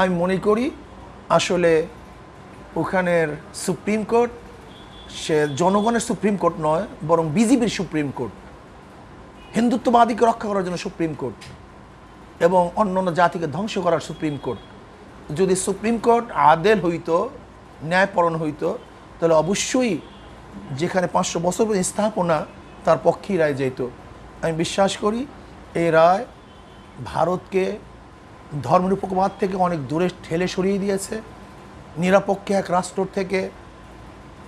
আমি মনে করি আসলে ওখানের সুপ্রিম কোর্ট, সে জনগণের সুপ্রিম কোর্ট নয়, বরং বিজেপির সুপ্রিম কোর্ট। হিন্দুত্ববাদীকে রক্ষা করার জন্য সুপ্রিম কোর্ট এবং অন্য অন্য জাতিকে ধ্বংস করার সুপ্রিম কোর্ট। যদি সুপ্রিম কোর্ট আদেল হইতো ন্যায়পরণ হইতো, তাহলে অবশ্যই যেখানে পাঁচশো বছর পর্যন্ত স্থাপনা, তার পক্ষেই রায় যেত আমি বিশ্বাস করি এই রায় ভারতকে ধর্মনিরপেক্ষবাদ থেকে অনেক দূরে ঠেলে সরিয়ে দিয়েছে। নিরাপক্ষে এক রাষ্ট্র থেকে,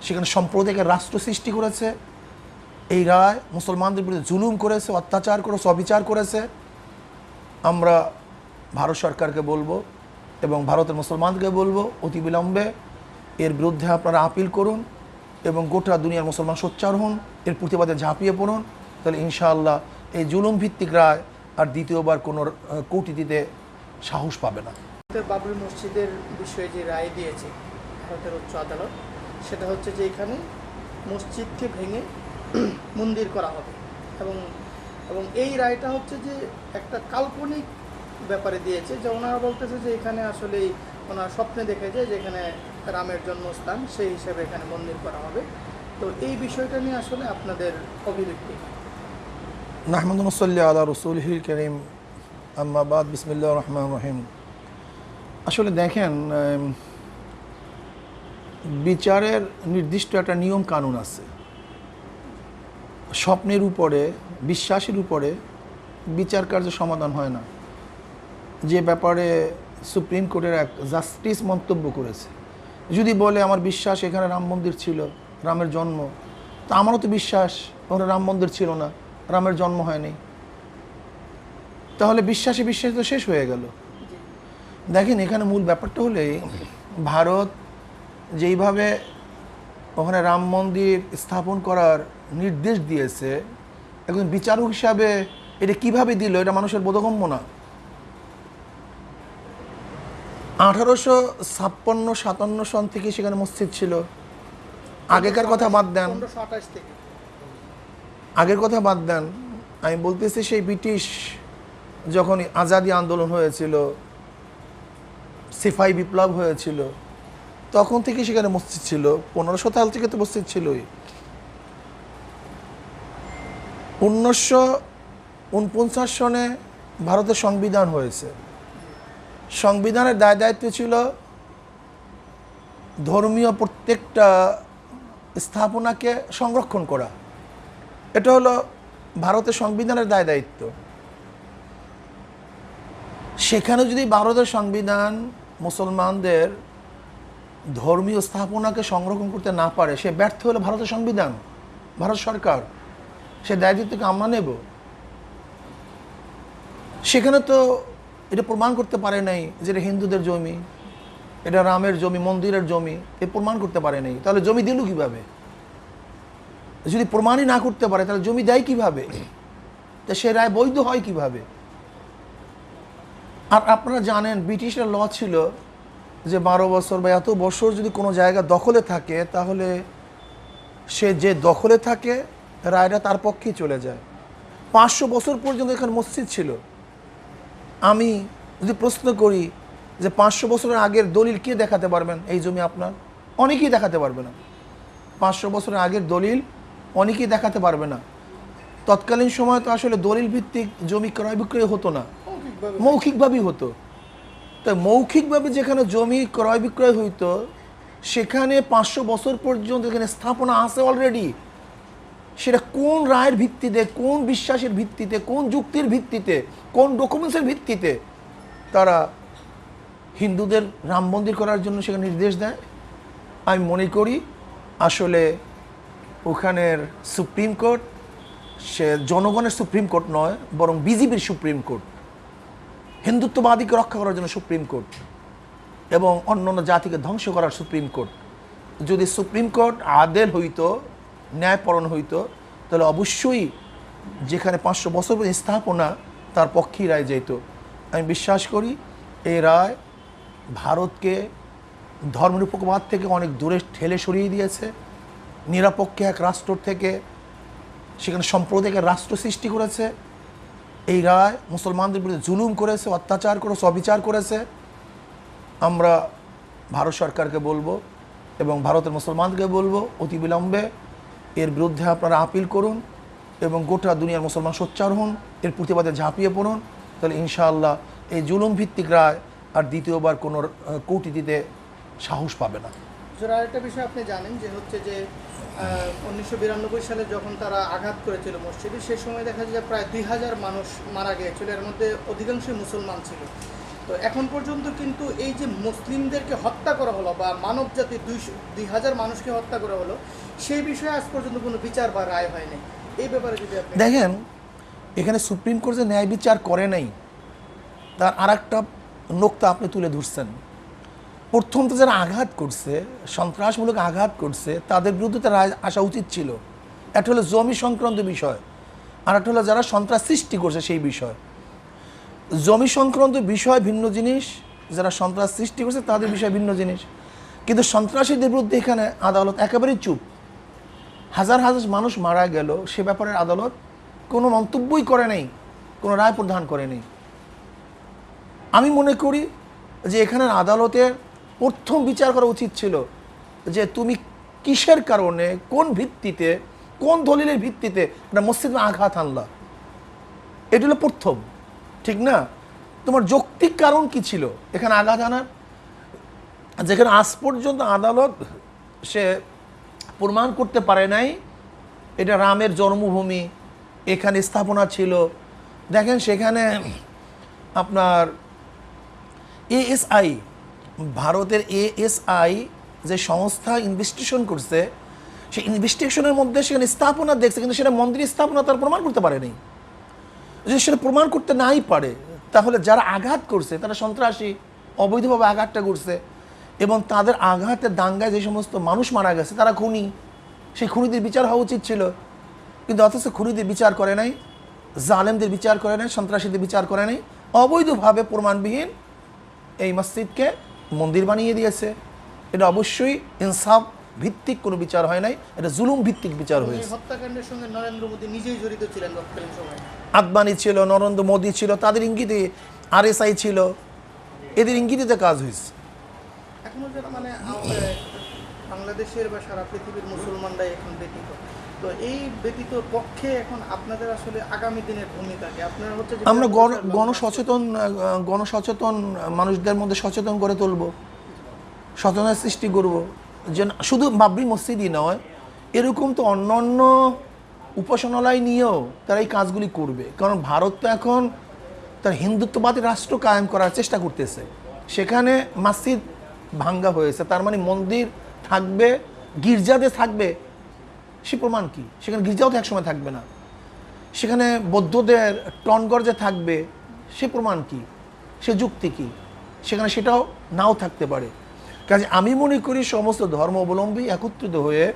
সেখানে সম্প্রদায়কে রাষ্ট্র সৃষ্টি করেছে। এই রায় মুসলমানদের বিরুদ্ধে জুলুম করেছে, অত্যাচার করেছে, অবিচার করেছে। আমরা ভারত সরকারকে বলব এবং ভারতের মুসলমানকে বলব, অতি বিলম্বে এর বিরুদ্ধে আপনারা আপিল করুন এবং গোটা দুনিয়ার মুসলমান সোচ্চার হন, এর প্রতিবাদে ঝাঁপিয়ে পড়ুন। তাহলে ইনশাআল্লাহ এই জুলুম ভিত্তিক রায় আর দ্বিতীয়বার কোনো কূটনীতিতে সাহস পাবে না। ভারতের বাবরি মসজিদের বিষয়ে যে রায় দিয়েছে ভারতের উচ্চ আদালত সেটা হচ্ছে যে এখানে মসজিদকে ভেঙে মন্দির করা হবে। এবং এবং এই রায়টা হচ্ছে যে একটা কাল্পনিক ব্যাপারে দিয়েছে যে ওনারা বলতেছে যে এখানে আসলে ওনার স্বপ্নে দেখে যায় যে এখানে রামের জন্মস্থান সেই হিসেবে এখানে মন্দির করা হবে। তো এই বিষয়টা নিয়ে আসলে আপনাদের অভিব্যক্তি নাহমদ মুসল্লি আল্লাহ রসুল হিল করিম আম্মাবাদ বিসমিল্লা রহমান রহিম। আসলে দেখেন বিচারের নির্দিষ্ট একটা নিয়ম কানুন আছে। স্বপ্নের উপরে, বিশ্বাসের উপরে বিচার কার্য সমাধান হয় না। যে ব্যাপারে সুপ্রিম কোর্টের এক জাস্টিস মন্তব্য করেছে। যদি বলে, আমার বিশ্বাস এখানে রাম মন্দির ছিল, রামের জন্ম। তা আমারও তো বিশ্বাস, ওখানে রাম মন্দির ছিল না, রামের জন্ম হয়নি। তাহলে বিশ্বাসে বিশ্বাস তো শেষ হয়ে গেল। দেখেন এখানে মূল ব্যাপারটা হলে ভারত যেইভাবে ওখানে রাম মন্দির স্থাপন করার নির্দেশ দিয়েছে একজন বিচারক হিসাবে এটা কীভাবে দিল এটা মানুষের বোধগম্য না। আঠারোশো ছাপ্পান্ন সাতান্ন সন থেকে সেখানে মসজিদ ছিল। আগেকার কথা বাদ দেন। আগের কথা বাদ দেন। আমি বলতেছি সেই ব্রিটিশ যখন আজাদি আন্দোলন হয়েছিল সিফাই বিপ্লব হয়েছিল, তখন থেকে সেখানে মসজিদ ছিল। পনেরো সাল থেকে তো মসজিদ ছিলই। উনিশশো উনপঞ্চাশ সনে ভারতের সংবিধান হয়েছে। সংবিধানের দায় দায়িত্ব ছিল ধর্মীয় প্রত্যেকটা স্থাপনাকে সংরক্ষণ করা। এটা হলো ভারতের সংবিধানের দায় দায়িত্ব। সেখানে যদি ভারতের সংবিধান মুসলমানদের ধর্মীয় স্থাপনাকে সংরক্ষণ করতে না পারে, সে ব্যর্থ হলো ভারতের সংবিধান, ভারত সরকার। সে দায় দায়িত্বকে আমরা নেব। সেখানে তো এটা প্রমাণ করতে পারে নাই যে এটা হিন্দুদের জমি, এটা রামের জমি, মন্দিরের জমি, এ প্রমাণ করতে পারে নাই। তাহলে জমি দিল কীভাবে? যদি প্রমাণই না করতে পারে, তাহলে জমি দেয় কীভাবে? তা সে রায় বৈধ হয় কীভাবে? আর আপনারা জানেন, ব্রিটিশের ল ছিল যে বারো বছর বা এত বছর যদি কোনো জায়গা দখলে থাকে, তাহলে সে যে দখলে থাকে রায়টা তার পক্ষেই চলে যায়। পাঁচশো বছর পর্যন্ত এখানে মসজিদ ছিল। আমি যদি প্রশ্ন করি যে পাঁচশো বছরের আগের দলিল কে দেখাতে পারবেন? এই জমি আপনার? অনেকেই দেখাতে পারবে না। পাঁচশো বছরের আগের দলিল অনেকেই দেখাতে পারবে না। তৎকালীন সময় তো আসলে দলিল ভিত্তিক জমি ক্রয় বিক্রয় হতো না। মৌখিকভাবেই হতো। তাই মৌখিকভাবে যেখানে জমি ক্রয় বিক্রয় হইতো, সেখানে পাঁচশো বছর পর্যন্ত এখানে স্থাপনা আছে অলরেডি সেটা কোন রায়ের ভিত্তিতে, কোন বিশ্বাসের ভিত্তিতে, কোন যুক্তির ভিত্তিতে, কোন ডকুমেন্টসের ভিত্তিতে তারা হিন্দুদের রাম মন্দির করার জন্য সেখানে নির্দেশ দেয়? আমি মনে করি আসলে ওখানের সুপ্রিম কোর্ট, সে জনগণের সুপ্রিম কোর্ট নয়, বরং বিজেপির সুপ্রিম কোর্ট। হিন্দুত্ববাদীকে রক্ষা করার জন্য সুপ্রিম কোর্ট এবং অন্য অন্য জাতিকে ধ্বংস করার সুপ্রিম কোর্ট। যদি সুপ্রিম কোর্ট আদেল হইতো ন্যায়পরণ হইতো, তাহলে অবশ্যই যেখানে পাঁচশো বছর স্থাপনা, তার পক্ষেই রায় যেত আমি বিশ্বাস করি এই রায় ভারতকে ধর্মনিরপেক্ষবাদ থেকে অনেক দূরে ঠেলে সরিয়ে দিয়েছে। নিরাপক্ষে এক রাষ্ট্র থেকে, সেখানে সম্প্রদায়কে রাষ্ট্র সৃষ্টি করেছে। এই রায় মুসলমানদের বিরুদ্ধে জুলুম করেছে, অত্যাচার করেছে অবিচার করেছে। আমরা ভারত সরকারকে বলব এবং ভারতের মুসলমানকে বলব, অতি বিলম্বে এর বিরুদ্ধে আপনারা আপিল করুন এবং গোটা দুনিয়ার মুসলমান সোচ্চার হন, এর প্রতিবাদে ঝাঁপিয়ে পড়ুন। তাহলে ইনশাআল্লাহ এই জুলুম ভিত্তিক রায় আর দ্বিতীয়বার কোনো কৌটি দিতে সাহস পাবে না। যারা আরেকটা বিষয় আপনি জানেন, যে হচ্ছে যে উনিশশো বিরানব্বই সালে যখন তারা আঘাত করেছিল মসজিদে, সে সময় দেখা যায় প্রায় দুই হাজার মানুষ মারা গিয়েছিল। এর মধ্যে অধিকাংশই মুসলমান ছিল। তো এখন পর্যন্ত কিন্তু এই যে মুসলিমদেরকে হত্যা করা হলো বা মানব জাতি দুই দুই হাজার মানুষকে হত্যা করা হলো, সেই বিষয়ে আজ পর্যন্ত কোনো বিচার বা রায় হয়নি। এই ব্যাপারে যদি আপনি দেখেন, এখানে সুপ্রিম কোর্ট যে ন্যায় বিচার করে নাই। তার আর একটা নোক্তা আপনি তুলে ধরছেন। প্রথম তো যারা আঘাত করছে, সন্ত্রাসমূলক আঘাত করছে, তাদের বিরুদ্ধে তার আসা উচিত ছিল। একটা হলো জমি সংক্রান্ত বিষয়, আর একটা হলো যারা সন্ত্রাস সৃষ্টি করছে সেই বিষয়। জমি সংক্রান্ত বিষয় ভিন্ন জিনিস, যারা সন্ত্রাস সৃষ্টি করছে তাদের বিষয় ভিন্ন জিনিস। কিন্তু সন্ত্রাসীদের বিরুদ্ধে এখানে আদালত একেবারেই চুপ। হাজার হাজার মানুষ মারা গেল, সে ব্যাপারে আদালত কোনো মন্তব্যই করে নেই, কোনো রায় প্রদান করে নেই। আমি মনে করি যে এখানের আদালতের প্রথম বিচার করা উচিত ছিল যে তুমি কিসের কারণে, কোন ভিত্তিতে, কোন দলিলের ভিত্তিতে একটা মসজিদে আঘাত আনলা? এটা হলো প্রথম, ঠিক না? তোমার যৌক্তিক কারণ কি ছিল? এখানে আঘাত আনার? যেখানে আজ পর্যন্ত আদালত সে প্রমাণ করতে পারে নাই, এটা রামের জন্মভূমি, এখানে স্থাপনা ছিল। দেখেন সেখানে আপনার এএসআই ভারতের এএসআই যে সংস্থা ইনভেস্টিগেশন করছে, সেই ইনভেস্টিগেশনের মধ্যে সেখানে স্থাপনা দেখছে, কিন্তু সেটা মন্দির স্থাপনা তার প্রমাণ করতে পারেনি। যদি সেটা প্রমাণ করতে নাই পারে, তাহলে যারা আঘাত করছে, তারা সন্ত্রাসী, অবৈধভাবে আঘাতটা করছে, এবং তাদের আঘাতের দাঙ্গায় যে সমস্ত মানুষ মারা গেছে, তারা খুনি। সেই খুনিদের বিচার হওয়া উচিত ছিল। কিন্তু অথচ খুনিদের বিচার করে নাই, জালেমদের বিচার করে নাই, সন্ত্রাসীদের বিচার করে নাই, অবৈধভাবে প্রমাণবিহীন এই মসজিদকে মন্দির বানিয়ে দিয়েছে। এটা অবশ্যই ইনসাফ ভিত্তিক কোনো বিচার হয় নাই এটা জুলুম ভিত্তিক বিচার হয়েছে। হত্যাকাণ্ডের সঙ্গে নরেন্দ্র মোদী নিজেই জড়িত ছিলেন আদবানি ছিল নরেন্দ্র মোদী ছিল তাদের ইঙ্গিতে আরএসআই ছিল। এদের ইঙ্গিতে কাজ হয়েছে। এখনও মানে বাংলাদেশের বা সারা পৃথিবীর মুসলমানরাই এখন ব্যতীত। তো এই ব্যতীত পক্ষে এখন আপনাদের আসলে আগামী দিনের ভূমিকা কি? আপনারা হচ্ছে আমরা গণ গণসচেতন গণসচেতন মানুষদের মধ্যে সচেতন করে তুলব। সচেতনতা সৃষ্টি করব। যে শুধু বাবরি মসজিদই নয় এরকম তো অন্য অন্য উপাসনালয় নিয়েও তারা এই কাজগুলি করবে। কারণ ভারত তো এখন তার হিন্দুত্ববাদী রাষ্ট্র কায়েম করার চেষ্টা করতেছে। সেখানে মসজিদ ভাঙ্গা হয়েছে। তার মানে মন্দির থাকবে, গির্জাতে থাকবে। সে প্রমাণ কি? সেখানে গির্জাও তো একসময় থাকবে না। সেখানে বৌদ্ধদের টনগর যে থাকবে, সে প্রমাণ কি? সে যুক্তি কি? সেখানে সেটাও নাও থাকতে পারে। কাজে আমি মনে করি সমস্ত ধর্ম অবলম্বী একত্রিত হয়ে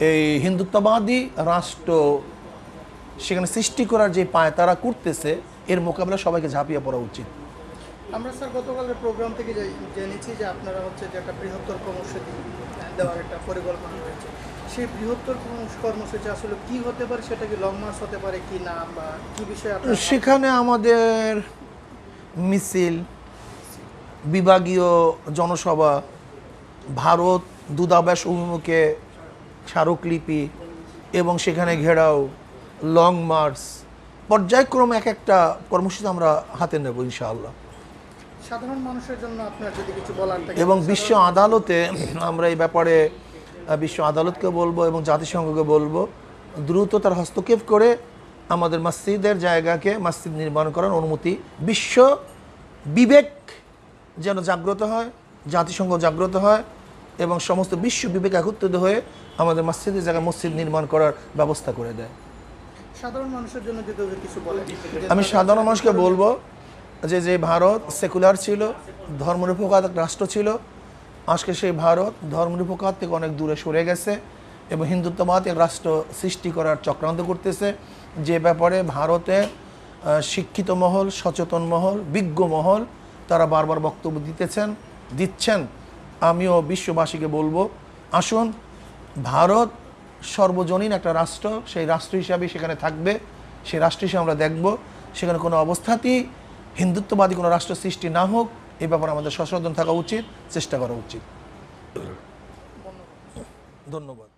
এই হিন্দুত্ববাদী রাষ্ট্র সেখানে সৃষ্টি করার যে পায় তারা করতেছে, এর মোকাবেলা সবাইকে ঝাঁপিয়ে পড়া উচিত। আমরা স্যার গতকালের প্রোগ্রাম থেকে জেনেছি যে আপনারা হচ্ছে যে একটা বৃহত্তর কর্মসূচি দেওয়ার একটা পরিকল্পনা রয়েছে। সেই বৃহত্তর কর্মসূচি আসলে কি হতে পারে, সেটা কি লং মার্চ হতে পারে কি না, বা কি বিষয়ে সেখানে আমাদের মিছিল, বিভাগীয় জনসভা, ভারত দূতাবাস অভিমুখে স্মারকলিপি এবং সেখানে ঘেরাও লং মার্চ পর্যায়ক্রমে এক একটা কর্মসূচি আমরা হাতে নেব ইনশাআল্লাহ। সাধারণ মানুষের জন্য আপনার যদি কিছু বলার থাকে। এবং বিশ্ব আদালতে আমরা এই ব্যাপারে বিশ্ব আদালতকে বলব এবং জাতিসংঘকে বলব দ্রুত তার হস্তক্ষেপ করে আমাদের মসজিদের জায়গাকে মসজিদ নির্মাণ করার অনুমতি বিশ্ব বিবেক যেন জাগ্রত হয় জাতিসংঘ জাগ্রত হয় এবং সমস্ত বিশ্ব বিবেক একত্রিত হয়ে আমাদের মসজিদের জায়গায় মসজিদ নির্মাণ করার ব্যবস্থা করে দেয়। সাধারণ মানুষের জন্য যদি কিছু বলেন। আমি সাধারণ মানুষকে বলব যে যে ভারত সেকুলার ছিল, ধর্মনিরপেক্ষ রাষ্ট্র ছিল, আজকে সেই ভারত ধর্মনিরপেক্ষ থেকে অনেক দূরে সরে গেছে এবং হিন্দুত্ববাদ এক রাষ্ট্র সৃষ্টি করার চক্রান্ত করতেছে। যে ব্যাপারে ভারতের শিক্ষিত মহল, সচেতন মহল, বিজ্ঞ মহল, তারা বারবার বক্তব্য দিতেছেন, দিচ্ছেন। আমিও বিশ্ববাসীকে বলব, আসুন, ভারত সর্বজনীন একটা রাষ্ট্র, সেই রাষ্ট্র হিসাবে সেখানে থাকবে, সেই রাষ্ট্র হিসেবে আমরা দেখব। সেখানে কোনো অবস্থাতেই হিন্দুত্ববাদী কোনো রাষ্ট্র সৃষ্টি না হোক, এ ব্যাপারে আমাদের সচেতন থাকা উচিত, চেষ্টা করা উচিত। ধন্যবাদ।